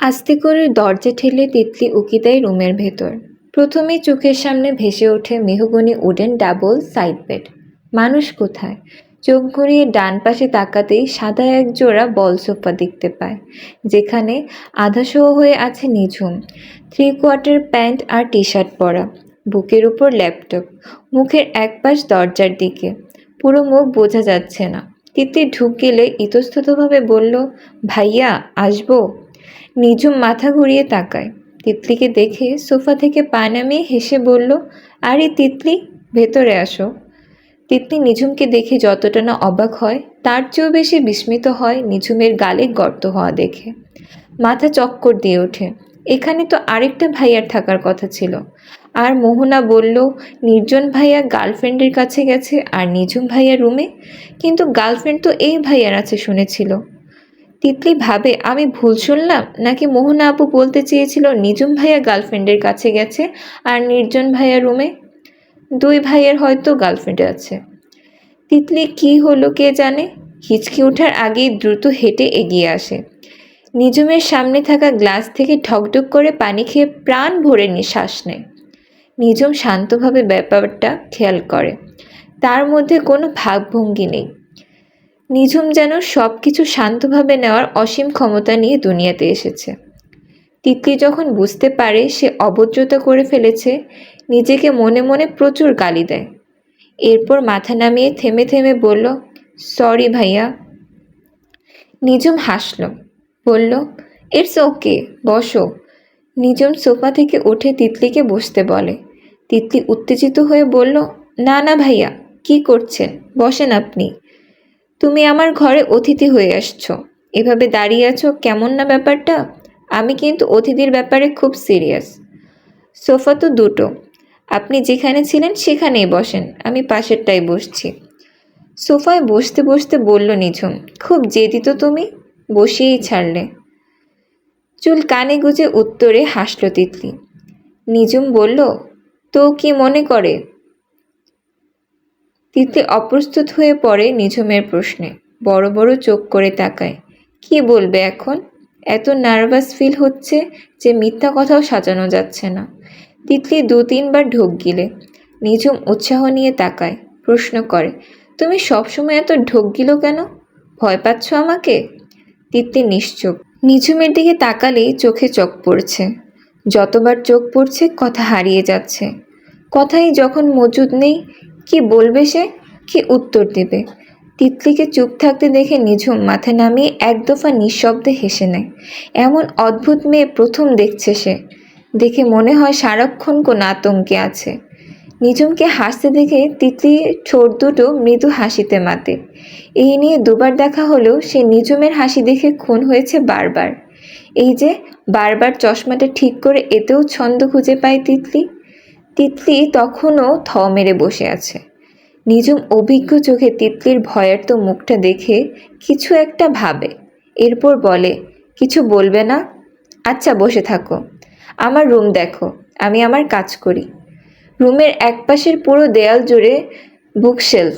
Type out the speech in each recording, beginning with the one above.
আস্তে করে দরজা ঠেলে তিতলি উকি দেয় রুমের ভেতর। প্রথমে চোখের সামনে ভেসে ওঠে mahogany wooden double side bed মানুষ কোথায়? চোখ ঘুরিয়ে ডান পাশে তাকাতেই সাদা এক জোড়া বল সোফা দেখতে পায়, যেখানে আধাসহ হয়ে আছে নিঝুম। থ্রি কোয়ার্টার প্যান্ট আর টি শার্ট পরা, বুকের উপর ল্যাপটপ, মুখের এক পাশ দরজার দিকে। পুরো মুখ বোঝা যাচ্ছে না। তিতলি ঢুক গেলে ইতস্ততভাবে বলল, ভাইয়া, আসব? নিঝুম মাথা ঘুরিয়ে তাকায়। তিতলিকে দেখে সোফা থেকে পা নামিয়ে হেসে বলল, আরে তিতলি, ভেতরে আসো। তিতলি নিঝুমকে দেখে যতটা না অবাক হয়, তার চেয়েও বেশি বিস্মিত হয় নিঝুমের গালে গর্ত হওয়া দেখে। মাথা চক্কর দিয়ে ওঠে। এখানে তো আরেকটা ভাইয়ার থাকার কথা ছিল। আর মোহনা বলল, নির্জন ভাইয়া গার্লফ্রেন্ডের কাছে গেছে আর নিঝুম ভাইয়া রুমে? কিন্তু গার্লফ্রেন্ড তো এই ভাইয়ার আছে শুনেছিল। তিতলি ভাবে, আমি ভুল শুনলাম? নাকি মোহনা আপু বলতে চেয়েছিল নিঝুম ভাইয়া গার্লফ্রেন্ডের কাছে গেছে আর নির্জন ভাইয়া রুমে? দুই ভাইয়ের হয়তো গার্লফ্রেন্ড আছে। তিতলি কি হলো কে জানে? হিচকি ওঠার আগেই দ্রুত হেঁটে এগিয়ে আসে। নিঝুমের সামনে থাকা গ্লাস থেকে ঢকঢক করে পানি খেয়ে প্রাণ ভরে নিঃশ্বাস নেয়। নিঝুম শান্তভাবে ব্যাপারটা খেয়াল করে। তার মধ্যে কোনো ভাবভঙ্গি নেই। নিঝুম যেন সব কিছু শান্তভাবে নেওয়ার অসীম ক্ষমতা নিয়ে দুনিয়াতে এসেছে। তিতলি যখন বুঝতে পারে সে অভদ্রতা করে ফেলেছে, নিজেকে মনে মনে প্রচুর গালি দেয়। এরপর মাথা নামিয়ে থেমে থেমে বলল, সরি ভাইয়া। নিঝুম হাসল, বলল, ইটস ওকে, বসো। নিঝুম সোফা থেকে উঠে তিতলিকে বসতে বলে। তিতলি উত্তেজিত হয়ে বলল, না না ভাইয়া, কি করছেন? বসেন আপনি। তুমি আমার ঘরে অতিথি হয়ে আসছো। এভাবে দাঁড়িয়ে আছো কেমন না ব্যাপারটা? আমি কিন্তু অতিথির ব্যাপারে খুব সিরিয়াস। সোফা তো দুটো। আপনি যেখানে ছিলেন সেখানেই বসেন, আমি পাশেরটাই বসছি। সোফায় বসতে বসতে বলল নিঝুম, খুব জেদি তো তুমি? বসিয়েই ছাড়লে। চুল কানে গুজে উত্তরে হাসল তিতলি। নিঝুম বলল, তো কি মনে করে? তিতলি অপ্রস্তুত হয়ে পড়ে নিঝুমের প্রশ্নে। বড় বড় চোখ করে তাকায়। কি বলবে এখন? এত নার্ভাস ফিল হচ্ছে যে মিথ্যা কথাও সাজানো যাচ্ছে না। তিতলি দু তিনবার ঢোক গিলে। নিঝুম উৎসাহ নিয়ে তাকায়। প্রশ্ন করে, তুমি সবসময় এত ঢোক গিলো কেন? ভয় পাচ্ছ আমাকে? তিতলি নিশ্চুপ। নিঝুমের দিকে তাকালেই চোখে চোখ পড়ছে। যতবার চোখ পড়ছে, কথা হারিয়ে যাচ্ছে। কথাই যখন মজুদ নেই কি বলবে সে? কি উত্তর দেবে? তিতলিকে চুপ থাকতে দেখে নিঝুম মাথা নামিয়ে এক দফা নিঃশব্দে হেসে নেয়। এমন অদ্ভুত মেয়ে প্রথম দেখছে সে। দেখে মনে হয় সারাক্ষণ কোন আতঙ্কে আছে। নিঝুমকে হাসতে দেখে তিতলি ঠোঁট দুটো মৃদু হাসিতে মাতে। এই নিয়ে দুবার দেখা হলেও সে নিঝুমের হাসি দেখে খুন হয়েছে বারবার। এই যে, বারবার চশমাটা ঠিক করে এতেও ছন্দ খুঁজে পায় তিতলি। তিতলি তখনও থ মেরে বসে আছে। নিঝুম অভিজ্ঞ চোখে তিতলির ভয়ার্ত মুখটা দেখে কিছু একটা ভাবে। এরপর বলে, কিছু বলবে না? আচ্ছা বসে থাকো। আমার রুম দেখো, আমি আমার কাজ করি। রুমের একপাশের পুরো দেয়াল জুড়ে বুকশেলফ।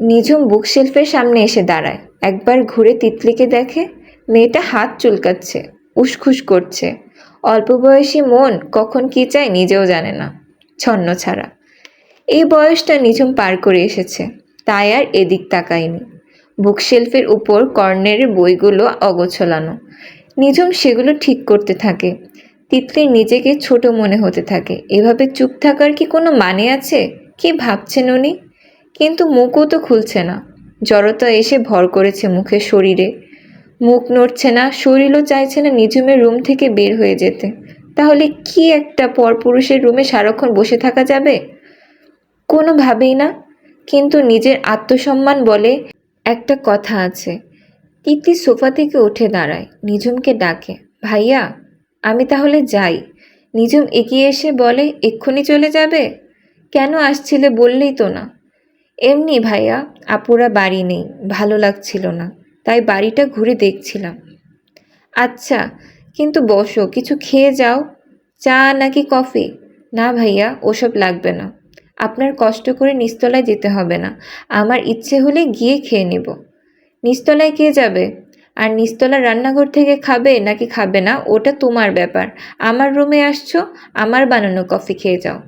নিঝুম বুকশেলফের সামনে এসে দাঁড়ায়। একবার ঘুরে তিতলিকে দেখে, মেয়েটা হাত চুলকাচ্ছে, উসখুস করছে। অল্প বয়সী মন কখন কি চায় নিজেও জানে না। ছন্ন ছাড়া। এই বয়সটা নিঝুম পার করে এসেছে, তাই আর এদিক তাকায়নি। বুকশেলফের উপর কর্নারের বইগুলো অগোছলানো। নিঝুম সেগুলো ঠিক করতে থাকে। তিতলির নিজেকে ছোট মনে হতে থাকে। এভাবে চুপ থাকার কি কোনো মানে আছে? কি ভাবছেন উনি? কিন্তু মুখও তো খুলছে না। জড়তা এসে ভর করেছে মুখে শরীরে। মুখ নড়ছে না, শরীরও চাইছে না নিঝুমের রুম থেকে বের হয়ে যেতে। তাহলে কি একটা পরপুরুষের রুমে সারাক্ষণ বসে থাকা যাবে? কোনোভাবেই না। কিন্তু নিজের আত্মসম্মান বলে একটা কথা আছে। তিতলি সোফা থেকে উঠে দাঁড়ায় নিঝুমকে ডাকে, ভাইয়া, আমি তাহলে যাই। নিঝুম এগিয়ে এসে বলে, এক্ষুনি চলে যাবে? কেন আসছিলে বললেই তো না। এমনি ভাইয়া, আপুরা বাড়ি নেই, ভালো লাগছিল না, তাই বাড়িটা ঘুরে দেখছিলাম। আচ্ছা কিন্তু বসো, কিছু খেয়ে যাও। চা নাকি কফি? না ভাইয়া, ওসব লাগবে না। আপনার কষ্ট করে নিস্তলায় যেতে হবে না। আমার ইচ্ছে হলে গিয়ে খেয়ে নেব। নিস্তলায় কে যাবে? আর নিচতলা রান্নাঘর থেকে খাবে নাকি খাবে না, ওটা তোমার ব্যাপার। আমার রুমে আসছো, আমার বানানো কফি খেয়ে যাও।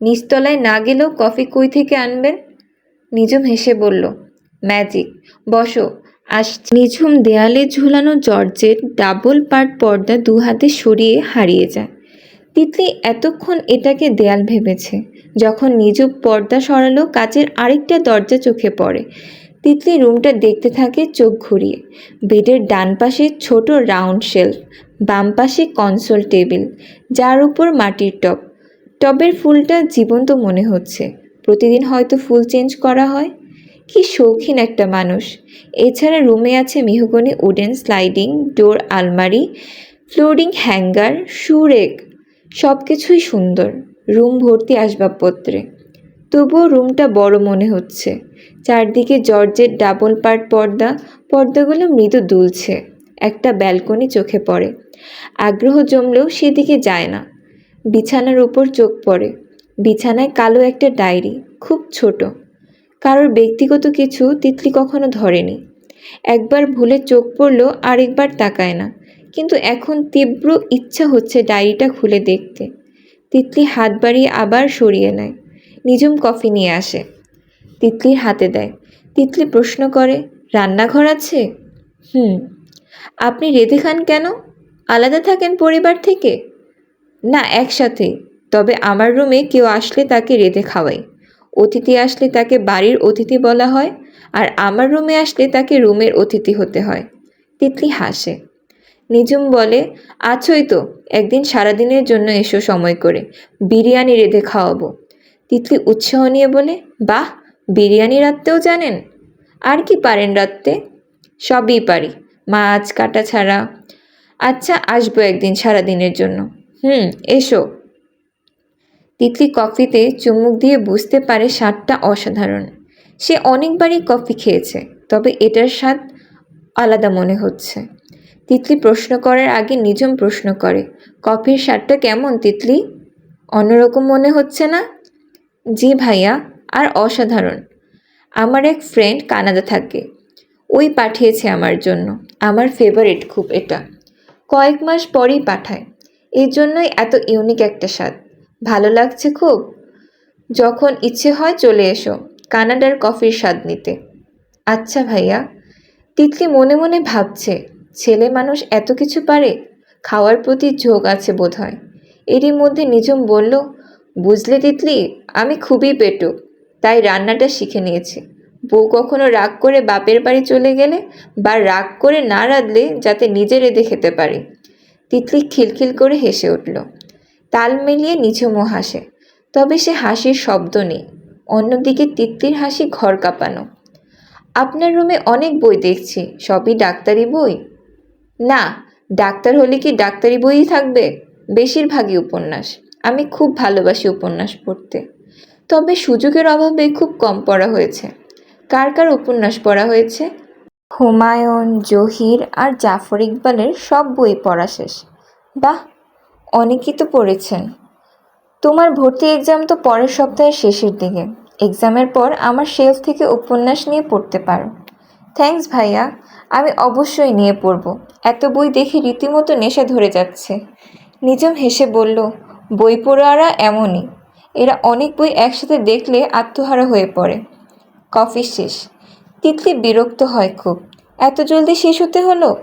নিচতলায় না গেলেও কফি কই থেকে আনবেন? নিজম হেসে বলল, ম্যাজিক, বসো। আস নিঝুম দেয়ালে ঝুলানো জর্জের ডাবল পার্ট পর্দা দু হাতে সরিয়ে হারিয়ে যায়। তিতলি এতক্ষণ এটাকে দেয়াল ভেবেছে, যখন নিজুম পর্দা সরালো কাচের আরেকটা দরজা চোখে পড়ে। তিতলি রুমটা দেখতে থাকে চোখ ঘুরিয়ে। বেডের ডান পাশে ছোট রাউন্ড শেলফ, বাম পাশে কনসোল টেবিল, যার উপর মাটির টব। টবের ফুলটা জীবন্ত মনে হচ্ছে। প্রতিদিন হয়তো ফুল চেঞ্জ করা হয়। কি শৌখিন একটা মানুষ। এছাড়া রুমে আছে মেহগনি উডেন স্লাইডিং, ডোর আলমারি, ফ্লোরিং হ্যাঙ্গার সুরেক সব কিছুই সুন্দর, রুম ভর্তি আসবাবপত্রে। তবুও রুমটা বড় মনে হচ্ছে। চারদিকে জর্জের ডাবল পার্ট পর্দা, পর্দাগুলো মৃদু দুলছে, একটা ব্যালকনি চোখে পড়ে। আগ্রহ জমলেও সেদিকে যায় না। বিছানার উপর চোখ পড়ে। বিছানায় কালো একটা ডায়েরি, খুব ছোট। কারোর ব্যক্তিগত কিছু তিতলি কখনো ধরেনি। একবার ভুলে চোখ পড়ল, আরেকবার তাকায় না। কিন্তু এখন তীব্র ইচ্ছা হচ্ছে ডায়েরিটা খুলে দেখতে। তিতলি হাত বাড়িয়ে আবার সরিয়ে নেয়। নিজুম কফি নিয়ে আসে। তিতলির হাতে দেয়। তিতলি প্রশ্ন করে, রান্নাঘর আছে? হুম। আপনি রেঁধে খান কেন? আলাদা থাকেন পরিবার থেকে? না, একসাথেই। তবে আমার রুমে কেউ আসলে তাকে রেঁধে খাওয়াই। অতিথি আসলে তাকে বাড়ির অতিথি বলা হয় আর আমার রুমে আসলে তাকে রুমের অতিথি হতে হয়। তিতলি হাসে। নিজুম বলে, আছোই তো, একদিন সারাদিনের জন্য এসো সময় করে, বিরিয়ানি রেঁধে খাওয়াবো। তিতলি উৎসাহ নিয়ে বলে, বাহ, বিরিয়ানি রাঁধতেও জানেন? আর কি পারেন রাঁধতে সবই পারি, মাছ, কাটা ছাড়া। আচ্ছা আসব একদিন সারাদিনের জন্য। হুম, এসো। তিতলি কফিতে চুমুক দিয়ে বুঝতে পারে স্বাদটা অসাধারণ। সে অনেকবারই কফি খেয়েছে, তবে এটার স্বাদ আলাদা মনে হচ্ছে। তিতলি প্রশ্ন করার আগে নিজম প্রশ্ন করে, কফির স্বাদটা কেমন তিতলি? অন্যরকম মনে হচ্ছে না? জি ভাইয়া, আর অসাধারণ। আমার এক ফ্রেন্ড কানাডা থাকে। ওই পাঠিয়েছে আমার জন্য। আমার ফেভারিট খুব এটা। কয়েক মাস পরেই পাঠায়। এই জন্যই এত ইউনিক একটা স্বাদ। ভালো লাগছে খুব। যখন ইচ্ছে হয় চলে এসো, কানাডার কফির স্বাদ নিতে। আচ্ছা ভাইয়া, তিতলি মনে মনে ভাবছে, ছেলে মানুষ এত কিছু পারে? খাওয়ার প্রতি ঝোঁক আছে বোধহয়। এরই মধ্যে নিজম বলল, বুঝলে তিতলি, আমি খুবই পেটু, তাই রান্নাটা শিখে নিয়েছি। বউ কখনো রাগ করে বাপের বাড়ি চলে গেলে বা রাগ করে না রাঁধলে যাতে নিজে রেঁধে খেতে পারি। তিতলি খিলখিল করে হেসে উঠল। তাল মিলিয়ে নিঝুমও হাসে। তবে সে হাসির শব্দ নেই, অন্যদিকে তিত্তির হাসি ঘর কাঁপানো। আপনার রুমে অনেক বই দেখছি, সবই ডাক্তারি বই? না, ডাক্তার হলে কি ডাক্তারি বইই থাকবে? বেশিরভাগই উপন্যাস, আমি খুব ভালোবাসি উপন্যাস পড়তে। তবে সুযোগের অভাবে খুব কম পড়া হয়েছে। কার কার উপন্যাস পড়া হয়েছে? হুমায়ুন, জহির আর জাফর ইকবালের সব বই পড়া শেষ। বাহ অনেকই তো পড়েছেন। তোমার ভর্তি এক্সাম তো পরের সপ্তাহের শেষের দিকে। এক্সামের পর আমার শেলফ থেকে উপন্যাস নিয়ে পড়তে পারো। থ্যাঙ্কস ভাইয়া, আমি অবশ্যই নিয়ে পড়ব। এত বই দেখে রীতিমতো নেশা ধরে যাচ্ছে। নিজম হেসে বলল, বই পড়ুয়ারা এমনই। এরা অনেক বই একসাথে দেখলে আত্মহারা হয়ে পড়ে। কফি শেষ। তিতলি বিরক্ত হয় খুব। এত জলদি শেষ হতে হলো?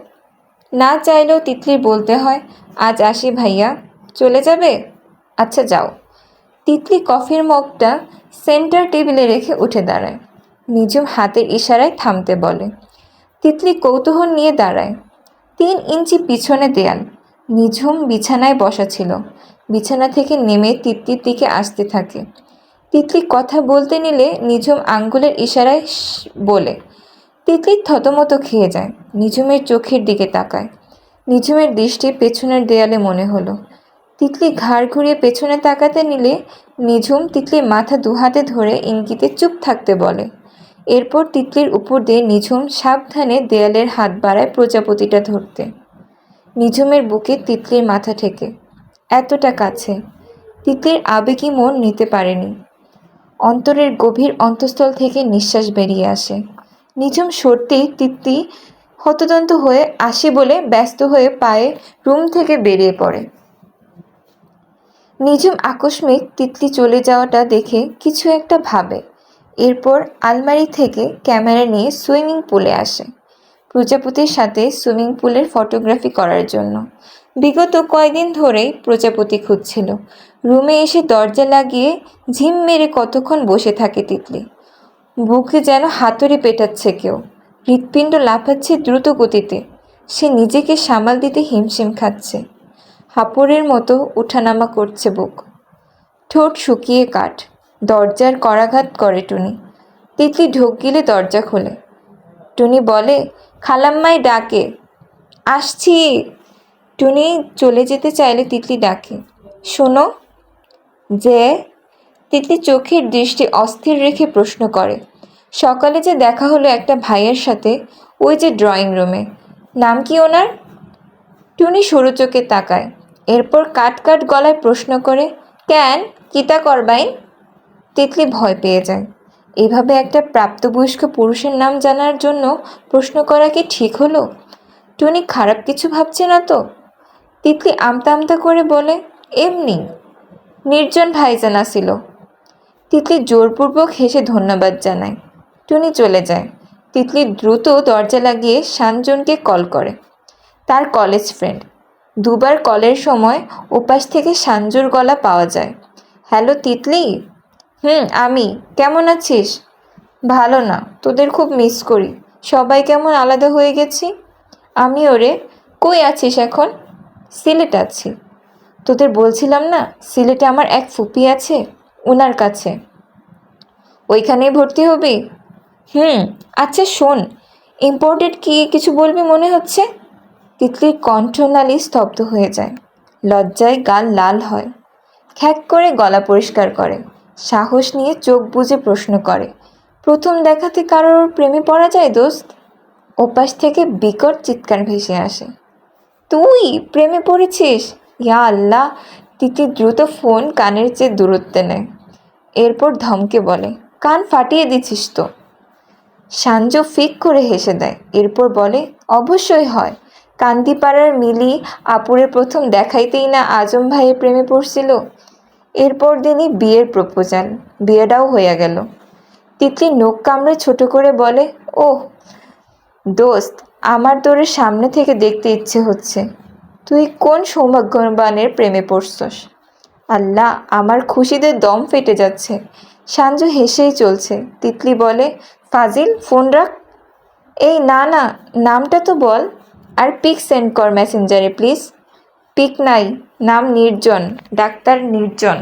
না চাইলেও তিতলির বলতে হয়, আজ আসি ভাইয়া, চলে যাবে? আচ্ছা যাও। তিতলি কফির মগটা সেন্টার টেবিলে রেখে উঠে দাঁড়ায়। নিজম হাতের ইশারায় থামতে বলে। তিতলি কৌতূহল নিয়ে দাঁড়ায়। তিন ইঞ্চি পিছনে দেয়াল। নিঝুম বিছানায় বসা ছিল। বিছানা থেকে নেমে তিতলির দিকে আসতে থাকে। তিতলি কথা বলতে নিলে নিঝুম আঙ্গুলের ইশারায় বলে তিতলি থতমত খেয়ে যায়। নিঝুমের চোখের দিকে তাকায়। নিঝুমের দৃষ্টি পেছনের দেয়ালে মনে হলো। তিতলি ঘাড় ঘুরিয়ে পেছনে তাকাতে নিলে নিঝুম তিতলির মাথা দুহাতে ধরে ইঙ্গিতে চুপ থাকতে বলে। এরপর তিতলির উপর দিয়ে নিঝুম সাবধানে দেয়ালের হাত বাড়ায় প্রজাপতিটা ধরতে। নিঝুমের বুকে তিতলির মাথা ঠেকে। এতটা কাছে। তিতলির আবেগী মন নিতে পারেনি। অন্তরের গভীর অন্তঃস্থল থেকে নিঃশ্বাস বেরিয়ে আসে। নিঝুম সরতেই তিতলি হতদন্ত হয়ে আসি বলে ব্যস্ত হয়ে পায়ে রুম থেকে বেরিয়ে পড়ে। নিজুম আকস্মিক তিতলি চলে যাওয়াটা দেখে কিছু একটা ভাবে। এরপর আলমারি থেকে ক্যামেরা নিয়ে সুইমিং পুলে আসে। প্রজাপতির সাথে সুইমিং পুলের ফটোগ্রাফি করার জন্য। বিগত কয়েকদিন ধরেই প্রজাপতি খুঁজছিল। রুমে এসে দরজা লাগিয়ে ঝিম মেরে কতক্ষণ বসে থাকে তিতলি। বুকে যেন হাতুড়ি পেটাচ্ছে কেউ। হৃৎপিণ্ড লাফাচ্ছে দ্রুত গতিতে। সে নিজেকে সামাল দিতে হিমশিম খাচ্ছে। হাঁপড়ের মতো ওঠানামা করছে বুক। ঠোঁট শুকিয়ে কাঠ। দরজার করাঘাত করে টুনি। তিতলি ঢোক গিলে দরজা খোলে। টুনি বলে, খালাম্মাই ডাকে। আসছি। টুনি চলে যেতে চাইলে তিতলি ডাকে। শোনো। যে? তিতলি চোখের দৃষ্টি অস্থির রেখে প্রশ্ন করে। সকালে যে দেখা হলো একটা ভাইয়ের সাথে, ওই যে ড্রয়িং রুমে নাম কি ওনার? টুনি সরু চোখে তাকায়। এরপর কাট কাট গলায় প্রশ্ন করে ক্যান কিতা করবাইন তিতলি ভয় পেয়ে যায়। এভাবে একটা প্রাপ্তবয়স্ক পুরুষের নাম জানার জন্য প্রশ্ন করা কি ঠিক হলো? টুনি খারাপ কিছু ভাবছে না তো? তিতলি আমতা আমতা করে বলে, এমনি। নির্জন ভাইজান আসিল। তিতলি জোরপূর্বক হেসে ধন্যবাদ জানায়। টুনি চলে যায়। তিতলি দ্রুত দরজা লাগিয়ে শানজনকে কল করে। তার কলেজ ফ্রেন্ড। দুবার কলের সময় ওপাশ থেকে সাঞ্জুর গলা পাওয়া যায়। হ্যালো তিতলি? হুম, আমি। কেমন আছিস? ভালো না, তোদের খুব মিস করি। সবাই কেমন আলাদা হয়ে গেছি? আমি ওরে, কই আছিস এখন? সিলেট আছি। তোদের বলছিলাম না, সিলেটে আমার এক ফুপি আছে ওনার কাছে। ওইখানেই ভর্তি হবি? হুম আচ্ছা শোন ইম্পর্টেন্ট কি কিছু বলবি মনে হচ্ছে? তিতলির কণ্ঠনালী স্তব্ধ হয়ে যায়, লজ্জায় গাল লাল হয়, খ্যাক করে গলা পরিষ্কার করে, সাহস নিয়ে চোখ বুজে প্রশ্ন করে, প্রথম দেখাতে কারোর প্রেমে পড়া যায় দোস্ত? ওপাশ থেকে বিকট চিৎকার ভেসে আসে, তুই প্রেমে পড়েছিস? ইয়া আল্লাহ, তিতি দ্রুত ফোন কানের চেয়ে দূরত্বে নেয়, এরপর ধমকে বলে, কান ফাটিয়ে দিছিস তো। সাঞ্জ ফিক করে হেসে দেয়। এরপর বলে, অবশ্যই হয়। কান্দিপাড়ার মিলি আপুরের প্রথম দেখাইতেই না আজম ভাইয়ের প্রেমে পড়ছিল এরপর দিনই বিয়ের প্রপোজাল, বিয়েটাও হয়ে গেল। তিতলি নোক কামড়ে ছোট করে বলে, ওহ, দোস্ত, আমার তোরে সামনে থেকে দেখতে ইচ্ছে হচ্ছে। তুই কোন সৌভাগ্যবানের প্রেমে পড়ছস? আল্লাহ, আমার খুশিতে দম ফেটে যাচ্ছে। সাঞ্জু হেসেই চলছে। তিতলি বলে ফাজিল, ফোন রাখ। এই, না না, নামটা তো বল। আর পিক সেন্ড কর মেসেঞ্জারে, প্লিজ। পিক নাই, নাম নির্জন, ডাক্তার নির্জন।